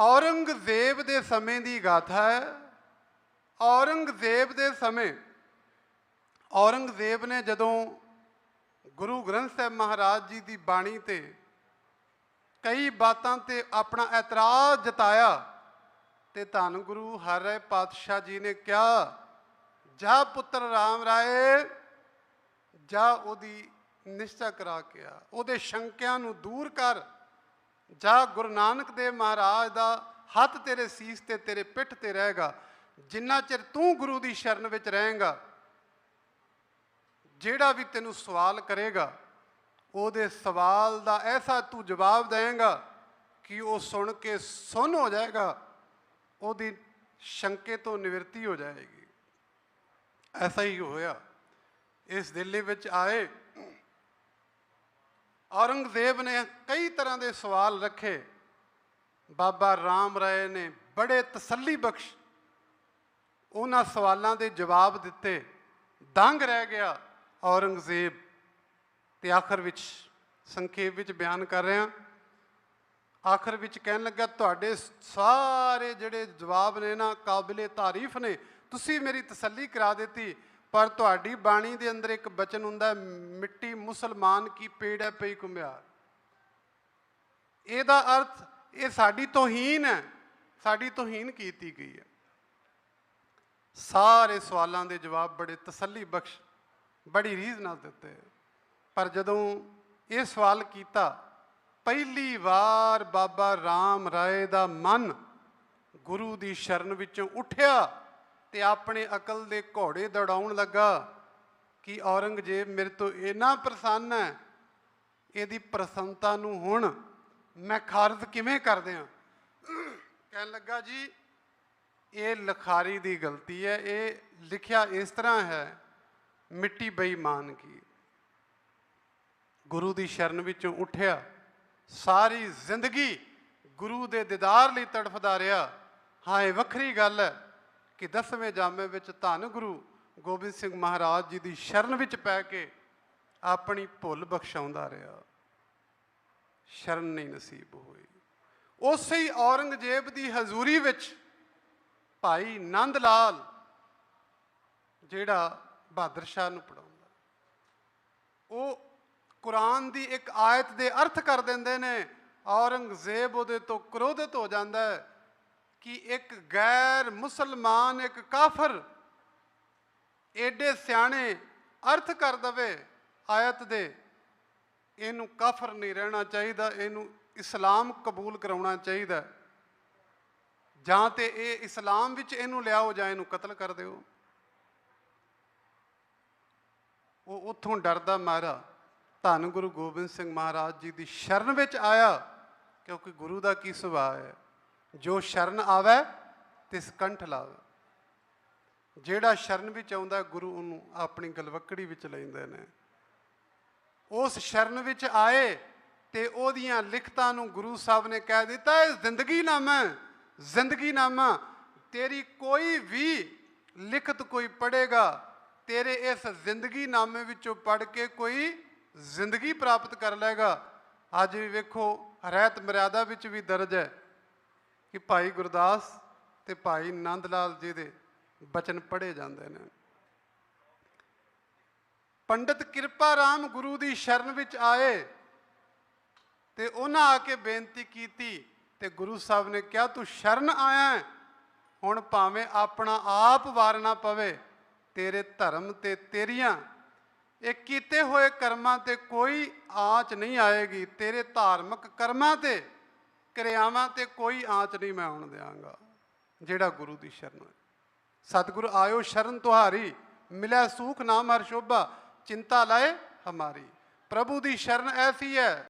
ਔਰੰਗਜ਼ੇਬ ਦੇ ਸਮੇਂ ਦੀ ਗਾਥਾ ਹੈ। ਔਰੰਗਜ਼ੇਬ ਦੇ ਸਮੇਂ, ਔਰੰਗਜ਼ੇਬ ਨੇ ਜਦੋਂ ਗੁਰੂ ਗ੍ਰੰਥ ਸਾਹਿਬ ਮਹਾਰਾਜ ਜੀ ਦੀ ਬਾਣੀ ਤੇ ਕਈ ਬਾਤਾਂ ਤੇ ਆਪਣਾ ਇਤਰਾਜ਼ ਜਤਾਇਆ ਤੇ ਧੰਨ ਗੁਰੂ ਹਰਿ ਪਾਤਸ਼ਾਹ ਜੀ ਨੇ ਕਿਹਾ, ਜਾ ਪੁੱਤਰ ਰਾਮ ਰਾਏ, ਜਾ ਉਹਦੀ ਨਿਸ਼ਚਾ ਕਰਾ ਕੇ ਆ, ਉਹਦੇ ਸ਼ੰਕਿਆਂ ਨੂੰ ਦੂਰ ਕਰ ਜਾ ਗੁਰੂ ਨਾਨਕ ਦੇਵ ਮਹਾਰਾਜ ਦਾ ਹੱਥ ਤੇਰੇ ਸੀਸ ਤੇ, ਤੇਰੇ ਪਿੱਠ ਤੇ ਰਹੇਗਾ, ਜਿੰਨਾ ਚਿਰ ਤੂੰ ਗੁਰੂ ਦੀ ਸ਼ਰਨ ਵਿੱਚ ਰਹੇਗਾ, ਜਿਹੜਾ ਵੀ ਤੈਨੂੰ ਸਵਾਲ ਕਰੇਗਾ, ਉਹਦੇ ਸਵਾਲ ਦਾ ਐਸਾ ਤੂੰ ਜਵਾਬ ਦੇਵੇਂਗਾ ਕਿ ਉਹ ਸੁਣ ਕੇ ਸੁਣ ਹੋ ਜਾਏਗਾ, ਉਹਦੀ ਸ਼ੰਕੇ ਤੋਂ ਨਿਵਰਤੀ ਹੋ ਜਾਏਗੀ। ਐਸਾ ਹੀ ਹੋਇਆ। ਇਸ ਦਿੱਲੀ ਵਿੱਚ ਆਏ ਔਰੰਗਜ਼ੇਬ ਨੇ ਕਈ ਤਰ੍ਹਾਂ ਦੇ ਸਵਾਲ ਰੱਖੇ। ਬਾਬਾ ਰਾਮ ਰਾਏ ਨੇ ਬੜੇ ਤਸੱਲੀ ਬਖਸ਼ ਉਹਨਾਂ ਸਵਾਲਾਂ ਦੇ ਜਵਾਬ ਦਿੱਤੇ। ਦੰਗ ਰਹਿ ਗਿਆ ਔਰੰਗਜ਼ੇਬ ਤੇ ਆਖਰ ਵਿੱਚ ਸੰਖੇਪ ਵਿੱਚ ਬਿਆਨ ਕਰ ਰਿਹਾ। ਆਖਰ ਵਿੱਚ ਕਹਿਣ ਲੱਗਾ, ਤੁਹਾਡੇ ਸਾਰੇ ਜਿਹੜੇ ਜਵਾਬ ਨੇ ਨਾ ਕਾਬਿਲੇ ਤਾਰੀਫ ਨੇ, ਤੁਸੀਂ ਮੇਰੀ ਤਸੱਲੀ ਕਰਾ ਦਿੱਤੀ। ਪਰ ਤੁਹਾਡੀ ਬਾਣੀ ਦੇ ਅੰਦਰ ਇੱਕ ਬਚਨ ਹੁੰਦਾ ਮਿੱਟੀ ਮੁਸਲਮਾਨ ਕੀ ਪੇੜ ਹੈ ਪਈ ਕੁਮਿਆਰ ਇਹਦਾ ਅਰਥ ਇਹ ਸਾਡੀ ਤੋਹੀਨ ਹੈ, ਸਾਡੀ ਤੋਹੀਨ ਕੀਤੀ ਗਈ ਹੈ। ਸਾਰੇ ਸਵਾਲਾਂ ਦੇ ਜਵਾਬ ਬੜੇ ਤਸੱਲੀ ਬਖਸ਼, ਬੜੀ ਰੀਜ਼ ਨਾਲ ਦਿੱਤੇ। ਪਰ ਜਦੋਂ ਇਹ ਸਵਾਲ ਕੀਤਾ, ਪਹਿਲੀ ਵਾਰ ਬਾਬਾ ਰਾਮ ਰਾਏ ਦਾ ਮਨ ਗੁਰੂ ਦੀ ਸ਼ਰਨ ਵਿੱਚੋਂ ਉੱਠਿਆ ਤੇ ਆਪਣੇ ਅਕਲ ਦੇ ਘੋੜੇ ਦੌੜਾਉਣ ਲੱਗਾ ਕਿ ਔਰੰਗਜ਼ੇਬ ਮੇਰੇ ਤੋਂ ਇੰਨਾ ਪ੍ਰਸੰਨ ਹੈ, ਇਹਦੀ ਪ੍ਰਸੰਨਤਾ ਨੂੰ ਹੁਣ ਮੈਂ ਖਾਰਜ ਕਿਵੇਂ ਕਰ ਦਿਆਂ ਕਹਿਣ ਲੱਗਾ ਜੀ, ਇਹ ਲਖਾਰੀ ਦੀ ਗਲਤੀ ਹੈ, ਇਹ ਲਿਖਿਆ ਇਸ ਤਰ੍ਹਾਂ ਹੈ, ਮਿੱਟੀ ਬੇਈਮਾਨ ਕੀ। ਗੁਰੂ ਦੀ ਸ਼ਰਨ ਵਿੱਚੋਂ ਉੱਠਿਆ, ਸਾਰੀ ਜ਼ਿੰਦਗੀ ਗੁਰੂ ਦੇ ਦੀਦਾਰ ਲਈ ਤੜਫਦਾ ਰਿਹਾ। ਹਾਂ ਇਹ ਵੱਖਰੀ ਗੱਲ ਹੈ। ਕਿ ਦਸਵੇਂ ਜਾਮੇ ਵਿੱਚ ਧੰਨ ਗੁਰੂ ਗੋਬਿੰਦ ਸਿੰਘ ਮਹਾਰਾਜ ਜੀ ਦੀ ਸ਼ਰਨ ਵਿੱਚ ਪੈ ਕੇ ਆਪਣੀ ਭੁੱਲ ਬਖਸ਼ਾਉਂਦਾ ਰਿਹਾ। ਸ਼ਰਨ ਨਹੀਂ ਨਸੀਬ ਹੋਈ। ਉਸੇ ਹੀ ਔਰੰਗਜ਼ੇਬ ਦੀ ਹਜ਼ੂਰੀ ਵਿੱਚ ਭਾਈ ਨੰਦ ਲਾਲ ਜਿਹੜਾ ਬਹਾਦਰ ਸ਼ਾਹ ਨੂੰ ਪੜਾਉਂਦਾ ਉਹ ਕੁਰਾਨ ਦੀ ਇੱਕ ਆਇਤ ਦੇ ਅਰਥ ਕਰ ਦਿੰਦੇ ਨੇ, ਔਰੰਗਜ਼ੇਬ ਉਹਦੇ ਤੋਂ ਕ੍ਰੋਧਿਤ ਹੋ ਜਾਂਦਾ ਹੈ। ਕਿ ਇੱਕ ਗੈਰ ਮੁਸਲਮਾਨ, ਇੱਕ ਕਾਫਰ ਏਡੇ ਸਿਆਣੇ ਅਰਥ ਕਰ ਦਵੇ ਆਇਤ ਦੇ, ਇਹਨੂੰ ਕਾਫਰ ਨਹੀਂ ਰਹਿਣਾ ਚਾਹੀਦਾ, ਇਹਨੂੰ ਇਸਲਾਮ ਕਬੂਲ ਕਰਾਉਣਾ ਚਾਹੀਦਾ। ਜਾਂ ਤੇ ਇਹ ਇਸਲਾਮ ਵਿੱਚ ਇਹਨੂੰ ਲਿਆਓ ਜਾਂ ਇਹਨੂੰ ਕਤਲ ਕਰ ਦਿਓ। ਉਹ ਉੱਥੋਂ ਡਰਦਾ ਮਾਰਾ, ਧੰਨ ਗੁਰੂ ਗੋਬਿੰਦ ਸਿੰਘ ਮਹਾਰਾਜ ਜੀ ਦੀ ਸ਼ਰਨ ਵਿੱਚ ਆਇਆ, ਕਿਉਂਕਿ ਗੁਰੂ ਦਾ ਕੀ ਸੁਭਾਅ ਹੈ? ਜੋ ਸ਼ਰਨ ਆਵੇ ਤਿਸ ਕੰਠ ਲਾਵੇ। ਜਿਹੜਾ ਸ਼ਰਨ ਵਿੱਚ ਆਉਂਦਾ ਗੁਰੂ ਉਹਨੂੰ ਆਪਣੀ ਗਲਵੱਕੜੀ ਵਿੱਚ ਲੈਂਦੇ ਨੇ। ਉਸ ਸ਼ਰਨ ਵਿੱਚ ਆਏ ਤੇ ਉਹਦੀਆਂ ਲਿਖਤਾਂ ਨੂੰ ਗੁਰੂ ਸਾਹਿਬ ਨੇ ਕਹਿ ਦਿੱਤਾ, ਇਹ ਜ਼ਿੰਦਗੀ ਨਾਮਾ ਜ਼ਿੰਦਗੀ ਨਾਮਾ ਤੇਰੀ ਕੋਈ ਵੀ ਲਿਖਤ ਕੋਈ ਪੜੇਗਾ ਤੇਰੇ ਇਸ ਜ਼ਿੰਦਗੀ ਨਾਮੇ ਵਿੱਚੋਂ ਪੜ ਕੇ ਕੋਈ ਜ਼ਿੰਦਗੀ ਪ੍ਰਾਪਤ ਕਰ ਲਏਗਾ। ਅੱਜ ਵੀ ਵੇਖੋ ਹਰੈਤ ਮਰਿਆਦਾ ਵਿੱਚ ਵੀ ਦਰਜ ਹੈ। ਕਿ ਭਾਈ ਗੁਰਦਾਸ ਤੇ ਭਾਈ ਨੰਦ ਲਾਲ ਜੀ ਦੇ ਬਚਨ ਪੜ੍ਹੇ ਜਾਂਦੇ ਨੇ। ਪੰਡਤ ਕਿਰਪਾ ਰਾਮ ਗੁਰੂ ਦੀ ਸ਼ਰਨ ਵਿੱਚ ਆਏ ਤੇ ਉਹਨਾਂ ਆ ਕੇ ਬੇਨਤੀ ਕੀਤੀ ਤੇ ਗੁਰੂ ਸਾਹਿਬ ਨੇ ਕਿਹਾ, ਤੂੰ ਸ਼ਰਨ ਆਇਆ ਹੁਣ ਭਾਵੇਂ ਆਪਣਾ ਆਪ ਵਾਰਨਾ ਪਵੇ, ਤੇਰੇ ਧਰਮ ਤੇ ਤੇਰੀਆਂ, ਇਹ ਕੀਤੇ ਹੋਏ ਕਰਮਾਂ ਤੇ ਕੋਈ ਆਚ ਨਹੀਂ ਆਏਗੀ। ਤੇਰੇ ਧਾਰਮਿਕ ਕਰਮਾਂ ਤੇ ਕਿਰਿਆਵਾਂ ਤੇ ਕੋਈ ਆਂਚ ਨਹੀਂ ਮੈਂ ਆਉਣ ਦਿਆਂਗਾ, ਜਿਹੜਾ ਗੁਰੂ ਦੀ ਸ਼ਰਨ ਹੈ ਸਤਿਗੁਰ ਆਇਓ ਸ਼ਰਨ ਤੁਹਾਰੀ ਮਿਲਿਆ ਸੂਖ ਨਾਮ ਹਰ ਸ਼ੋਭਾ, ਚਿੰਤਾ ਲਾਏ ਹਮਾਰੀ। ਪ੍ਰਭੂ ਦੀ ਸ਼ਰਨ ਐਸੀ ਹੈ।